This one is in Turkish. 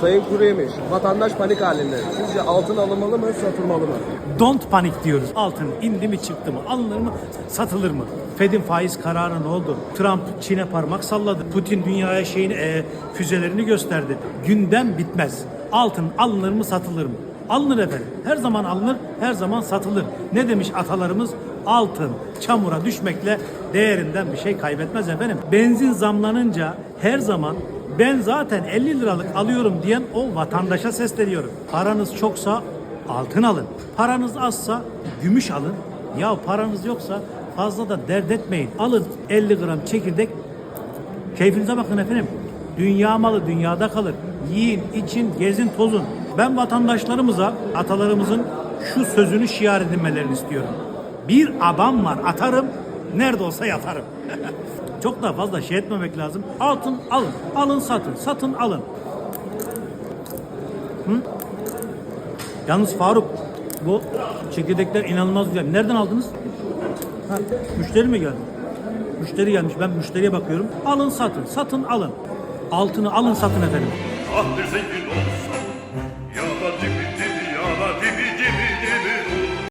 Sayın Kuru Yemiş, vatandaş panik halinde. Sizce altın alınmalı mı, satılmalı mı? Don't panik diyoruz. Altın indi mi çıktı mı? Alınır mı? Satılır mı? Fed'in faiz kararı ne oldu? Trump Çin'e parmak salladı. Putin dünyaya şeyin e, füzelerini gösterdi. Gündem bitmez. Altın alınır mı satılır mı? Alınır efendim. Her zaman alınır, her zaman satılır. Ne demiş atalarımız? Altın çamura düşmekle değerinden bir şey kaybetmez efendim. Benzin zamlanınca her zaman ben zaten 50 liralık alıyorum diyen o vatandaşa sesleniyorum. Paranız çoksa altın alın. Paranız azsa gümüş alın. Ya paranız yoksa fazla da dert etmeyin. Alın 50 gram çekirdek. Keyfinize bakın efendim. Dünya malı dünyada kalır. Yiyin, için, gezin, tozun. Ben vatandaşlarımıza atalarımızın şu sözünü şiar edinmelerini istiyorum. Bir adam var atarım, nerede olsa yatarım. Çok da fazla şey etmemek lazım. Altın alın, alın satın, satın alın. Yalnız Faruk bu çekirdekler inanılmaz güzel. Nereden aldınız? Ha, müşteri mi geldi? Müşteri gelmiş. Ben müşteriye bakıyorum. Alın satın. Satın alın. Altını alın satın efendim. Kahve zengin olsun